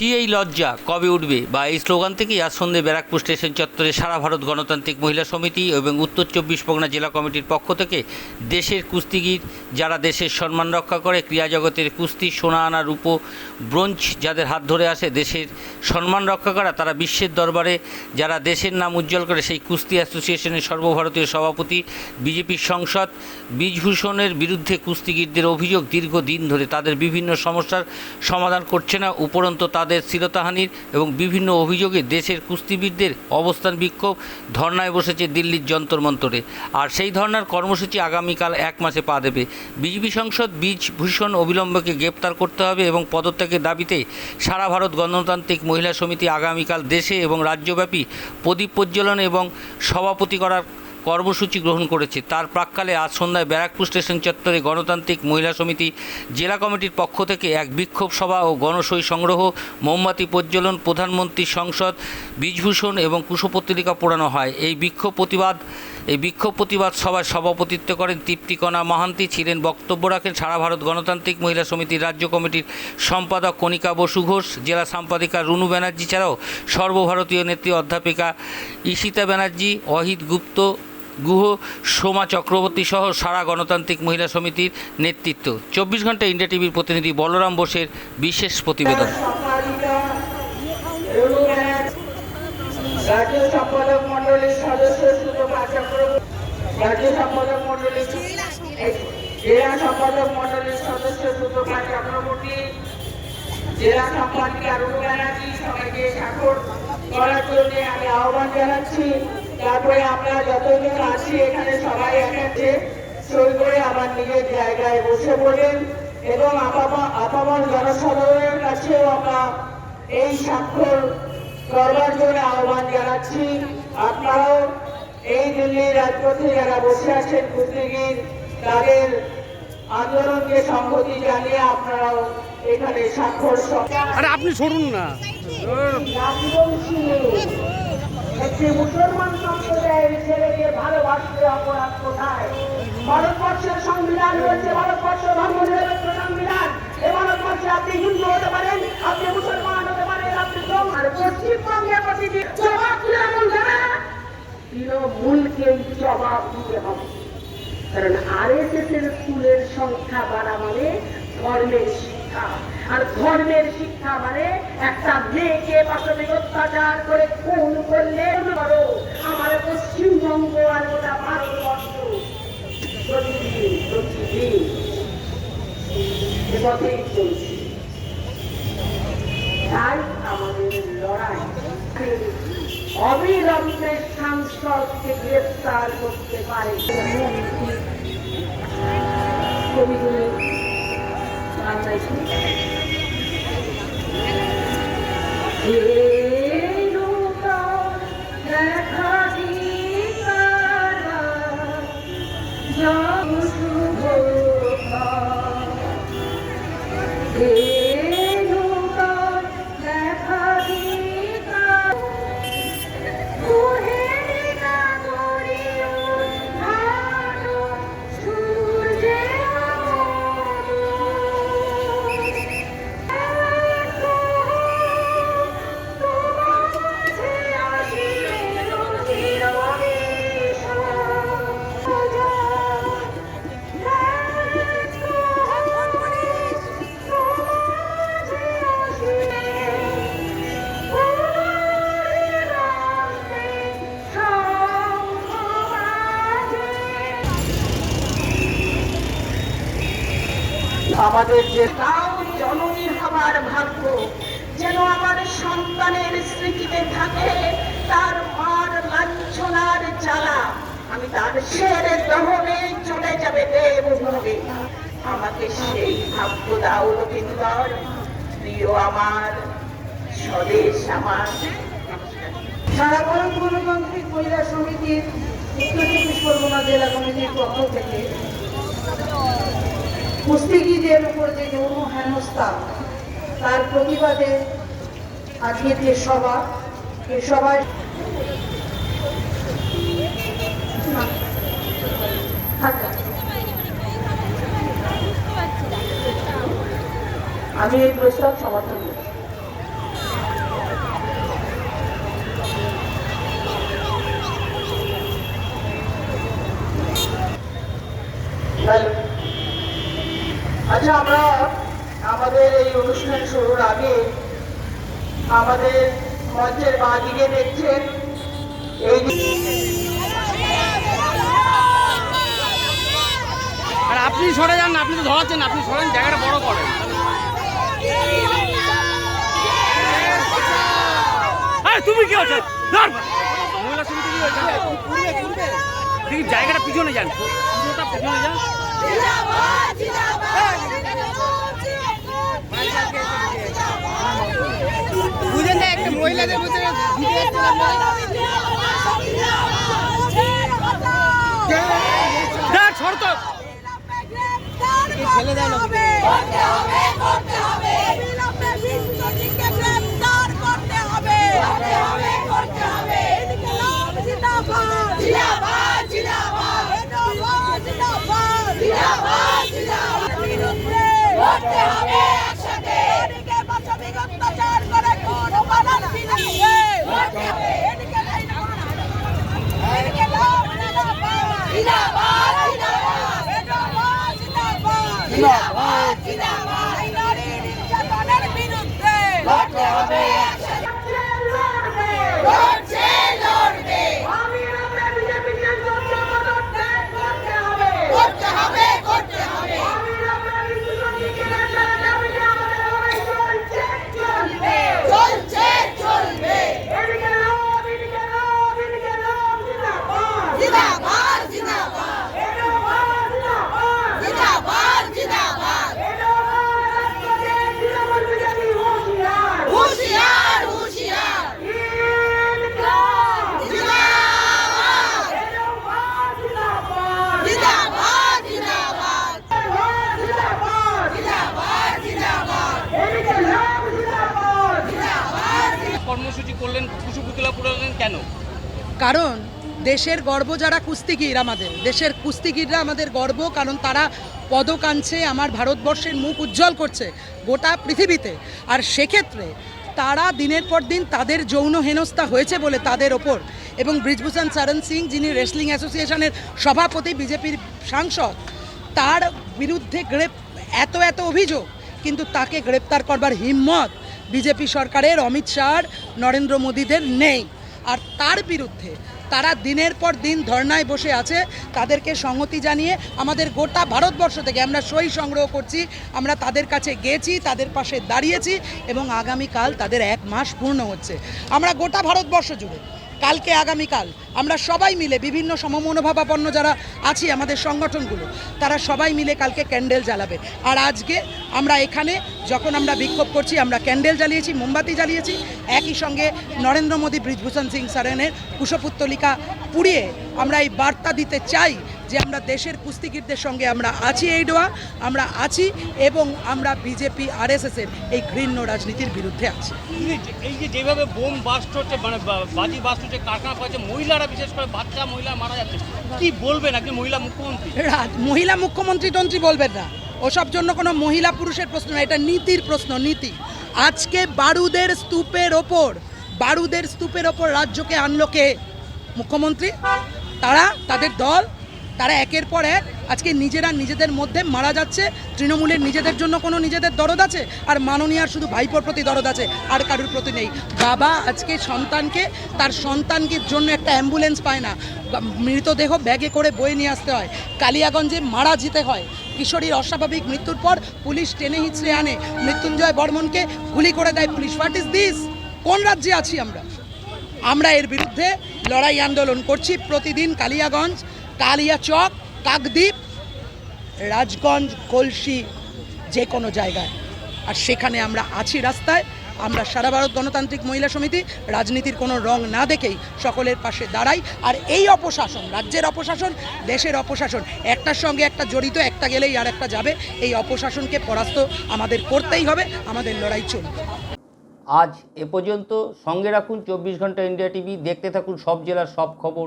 কি এই লজ্জা? কবে উঠবে? বা এই স্লোগান থেকেই আজ সন্ধ্যে ব্যারাকপুর স্টেশন চত্বরে সারা ভারত গণতান্ত্রিক মহিলা সমিতি এবং উত্তর চব্বিশ পরগনা জেলা কমিটির পক্ষ থেকে দেশের কুস্তিগির, যারা দেশের সম্মান রক্ষা করে ক্রীড়া জগতের কুস্তি, সোনা আনা, রূপ, ব্রোঞ্জ যাদের হাত ধরে আসে, দেশের সম্মান রক্ষা করা, তারা বিশ্বের দরবারে যারা দেশের নাম উজ্জ্বল করে, সেই কুস্তি অ্যাসোসিয়েশনের সর্বভারতীয় সভাপতি বিজেপির সংসদ বীজভূষণের বিরুদ্ধে কুস্তিগিরদের অভিযোগ দীর্ঘদিন ধরে তাদের বিভিন্ন সমস্যার সমাধান করছে না, উপরন্ত তাদের স্থিরতাহানির এবং বিভিন্ন অভিযোগে দেশের কুস্তিবিদদের অবস্থান বিক্ষোভ, ধর্নায় বসেছে দিল্লির যন্তর মন্তরে। আর সেই ধর্নার কর্মসূচি আগামীকাল এক মাসে পা দেবে। বিজেপি সংসদ বীজ ভূষণ অবিলম্বকে গ্রেপ্তার করতে হবে এবং পদত্যাগের দাবিতে সারা ভারত গণতান্ত্রিক মহিলা সমিতি আগামীকাল দেশে এবং রাজ্যব্যাপী প্রদীপ প্রজ্বলন এবং সভাপতি করার কর্মসূচি গ্রহণ করেছে। তার প্রাককালে আজ সন্ধ্যায় ব্যারাকপুর স্টেশন চত্বরে গণতান্ত্রিক মহিলা সমিতি, জেলা কমিটির পক্ষ থেকে এক বিক্ষোভ সভা ও গণসই সংগ্রহ, মোমবাতি প্রজ্বলন, প্রধানমন্ত্রী সংসদ, বীজভূষণ এবং কুশপত্রিকা পোড়ানো হয়। এই বিক্ষোভ প্রতিবাদ, এই বিক্ষোভ প্রতিবাদ সভায় সভাপতিত্ব করেন তৃপ্তিকণা মাহান্তি, ছিলেন বক্তব্য রাখেন সারা ভারত গণতান্ত্রিক মহিলা সমিতির রাজ্য কমিটির সম্পাদক কণিকা বসু ঘোষ, জেলা সম্পাদিকা রুনু ব্যানার্জি ছাড়াও সর্বভারতীয় নেত্রী অধ্যাপিকা ঈশিতা ব্যানার্জি, অহিত গুপ্ত গুহ, সোমা চক্রবর্তী সহ সারা গণতান্ত্রিক মহিলা সমিতির নেতৃত্ব। চব্বিশ ঘণ্টা ইন্ডিয়া টিভির প্রতিনিধি বলরাম বোসের বিশেষ প্রতিবেদন। জেলা সম্পাদক সবাইকে করার জন্য আমি আহ্বান জানাচ্ছি। তারপরে আমরা যতজন আছি এখানে সবাই একাছে সই করে আমার নিজের জায়গায় বসে পড়েন এবং আপামর জনসাধারণের কাছেও আমরা এই স্বাক্ষর করবার জন্য আহ্বান জানাচ্ছি আপনারাও এই দিল্লির রাজপথে যারা বসে আছেন কুস্তিগির তাদের আন্দোলনকে সংহতি জানিয়ে আপনারাও এখানে স্বাক্ষর আপনি সরুন না। একটি মুসলমান সম্প্রদায়ের ছেলেকে ভালোবাসতে অপরাধ কোথায় ভারতবর্ষের সংবিধান রয়েছে ভারতবর্ষ ধর্ম নিরপেক্ষ সংবিধান এ ভারতবর্ষে আপনি হিন্দু হতে পারেন আপনি মুসলমান হতে পারেন আপনি। আর পশ্চিমবঙ্গে প্রতিদিন জবাব তৃণমূল না। তৃণমূলকেই জবাব দিতে হবে কারণ আরএসএস এর স্কুলের সংখ্যা বাড়া মানে ধর্মের শিক্ষা আর ধর্মের শিক্ষা মানে একটা মেয়েকে বাস্তবিক অত্যাচার করে খুন করলে করো, আমার পশ্চিমবঙ্গ আর গোটা ভারতবর্ষ প্রতিদিন প্রতিদিন তাই আমাদের লড়াই সাংসদকে গ্রেফতার করতে পারে। কবিগুলি শুনি। এই আমাদের যে তাও জননী হবার ভাগ্য, যেন আমার সন্তানের স্মৃতিতে থাকে তার মার লাঞ্ছনার জ্বালা। আমি তার শের দহনে চলে যাবে দেবভূমি আমাকে সেই ভাগ্য দাও রবীন্দ্র প্রিয় আমার, স্বদেশ আমার। সারা ভারত গণতান্ত্রিক মহিলা সমিতির উত্তর চব্বিশ পরগনা জেলা কমিটির পক্ষ থেকে কুস্তিগিদের উপর যে যৌন হেনস্থা, তার প্রতিবাদে আজকে যে সভা, এ সবাই আমি এই প্রস্তাব সমর্থন করি। Thank আচ্ছা আমরা আমাদের এই অনুষ্ঠান শুরুর আগে আমাদের মঞ্চের বাঁদিকে দেখছেন এই আর আপনি সরে যান আপনি তো ধরাচ্ছেন আপনি সরেন জায়গাটা বড় করেন। তুমি কি হচ্ছে ধর! মহিলা সমিতি জায়গাটা পিছনে যান। পুরোটা পিছনে যান। বুঝেন না একটা মহিলাদের ভিতরে দেখ সর তো ফেলে দেয় করতে হবে করতে হবে বিলম্বে বিশ্বজিৎকে গ্রেফতার করতে হবে করতে হবে করতে হবে এদিকে লাভ জিন্দাবাদ জিন্দাবাদ জিন্দাবাদ জিন্দাবাদ জিন্দাবাদ জিন্দাবাদ জিন্দাবাদ বিরুদ্ধে করতে হবে একসাথে এদিকে বাচ্চাদের অত্যাচার করে কোন বানান বিরুদ্ধে করতে হবে এদিকে লাইন এদিকে লাভ জিন্দাবাদ জিন্দাবাদ জিন্দাবাদ জিন্দাবাদ জিন্দাবাদ জিন্দাবাদ জিন্দাবাদ এই নারী নির্যাতনের বিরুদ্ধে লড়তে হবে লড়ছে লড়বে করতে হবে করতে হবে চলছে চলবে জিন্দাবাদ জিন্দাবাদ জিন্দাবাদ জিন্দাবাদ হুঁশিয়ার হুঁশিয়ার জিন্দাবাদ জিন্দাবাদ জিন্দাবাদ জিন্দাবাদ জিন্দাবাদ কর্মসূচি করলেন কুশু পুতলা পুরালেন কেন? কারণ দেশের গর্ব যারা কুস্তিগির আমাদের, দেশের কুস্তিগিররা আমাদের গর্ব, কারণ তারা পদক আনছে, আমার ভারতবর্ষের মুখ উজ্জ্বল করছে গোটা পৃথিবীতে। আর সেক্ষেত্রে তারা দিনের পর দিন তাদের যৌন হেনস্থা হয়েছে বলে তাদের ওপর। এবং ব্রিজভূষণ চরণ সিং যিনি রেসলিং অ্যাসোসিয়েশনের সভাপতি, বিজেপির সাংসদ, তার বিরুদ্ধে গ্রেপ, এত এত অভিযোগ, কিন্তু তাকে গ্রেপ্তার করবার হিম্মত বিজেপি সরকারের, অমিত শাহ নরেন্দ্র মোদীদের নেই। আর তার বিরুদ্ধে তারা দিনের পর দিন ধর্নায় বসে আছে, তাদেরকে সংহতি জানিয়ে আমাদের গোটা ভারতবর্ষ থেকে আমরা সই সংগ্রহ করছি, আমরা তাদের কাছে গেছি তাদের পাশে দাঁড়িয়েছি এবং আগামীকাল তাদের এক মাস পূর্ণ হচ্ছে। আমরা গোটা ভারতবর্ষ জুড়ে কালকে আগামীকাল আমরা সবাই মিলে বিভিন্ন সমমনোভাবাপন্ন যারা আছি আমাদের সংগঠনগুলো, তারা সবাই মিলে কালকে ক্যান্ডেল জ্বালাবে। আর আজকে আমরা এখানে যখন আমরা বিক্ষোভ করছি, আমরা ক্যান্ডেল জ্বালিয়েছি, মোমবাতি জ্বালিয়েছি, একই সঙ্গে নরেন্দ্র মোদী ব্রিজভূষণ সিং সরেনের কুশপুত্তলিকা পুড়িয়ে আমরা এই বার্তা দিতে চাই যে আমরা দেশের কুস্তিগীরদের সঙ্গে আমরা আছি এই ডোয়া আমরা আছি এবং আমরা বিজেপি আর আরএসএসের এই ঘৃণ্য রাজনীতির বিরুদ্ধে আছি। এই যে- যেভাবে বোম বাস্ট হচ্ছে মানে বাজি বাস্ট হচ্ছে কারখানা পাচ্ছে মহিলারা বিশেষ করে বাচ্চা মহিলা মারা যাচ্ছে কি বলবেন একজন মহিলা মুখ্যমন্ত্রী? মহিলা মুখ্যমন্ত্রী টন্ত্রী বলবেন না। ওসব জন্য কোনো মহিলা পুরুষের প্রশ্ন না এটা নীতির প্রশ্ন নীতি। আজকে বারুদের স্তূপের ওপর বারুদের স্তূপের ওপর রাজ্যকে আনলো কে? মুখ্যমন্ত্রী। তারা তাদের দল তারা একের পর এক আজকে নিজেরা নিজেদের মধ্যে মারা যাচ্ছে। তৃণমূলের নিজেদের জন্য কোনো নিজেদের দরদ আছে? আর মাননীয়ার শুধু ভাইপোর প্রতি দরদ আছে, আর কারোর প্রতি নেই। বাবা আজকে সন্তানকে, তার সন্তানকে জন্য একটা অ্যাম্বুলেন্স পায় না। মৃতদেহ ব্যাগে করে বয়ে নিয়ে আসতে হয়। কালিয়াগঞ্জে মারা যেতে হয়। কিশোরীর অস্বাভাবিক মৃত্যুর পর পুলিশ টেনে হিচড়ে আনে। মৃত্যুঞ্জয় বর্মনকে গুলি করে দেয় পুলিশ। হোয়াট ইজ দিস কোন রাজ্যে আছি আমরা? আমরা এর বিরুদ্ধে লড়াই আন্দোলন করছি। প্রতিদিন কালিয়াগঞ্জ কালিয়াচক কাকদ্বীপ, রাজগঞ্জ, কলসি, যে কোনো জায়গায়। আর সেখানে আমরা আছি রাস্তায়। আমরা সারা ভারত গণতান্ত্রিক মহিলা সমিতি, রাজনীতির কোনো রং না দেখেই সকলের পাশে দাঁড়াই। আর এই অপশাসন, রাজ্যের অপশাসন, দেশের অপশাসন, একটার সঙ্গে একটা জড়িত, একটা গেলেই আর একটা যাবে। এই অপশাসনকে পরাস্ত আমাদের করতেই হবে, আমাদের লড়াই চলবে। আজ এ পর্যন্ত সঙ্গে রাখুন চব্বিশ ঘণ্টা ইন্ডিয়া টিভি, দেখতে থাকুন সব জেলার সব খবর।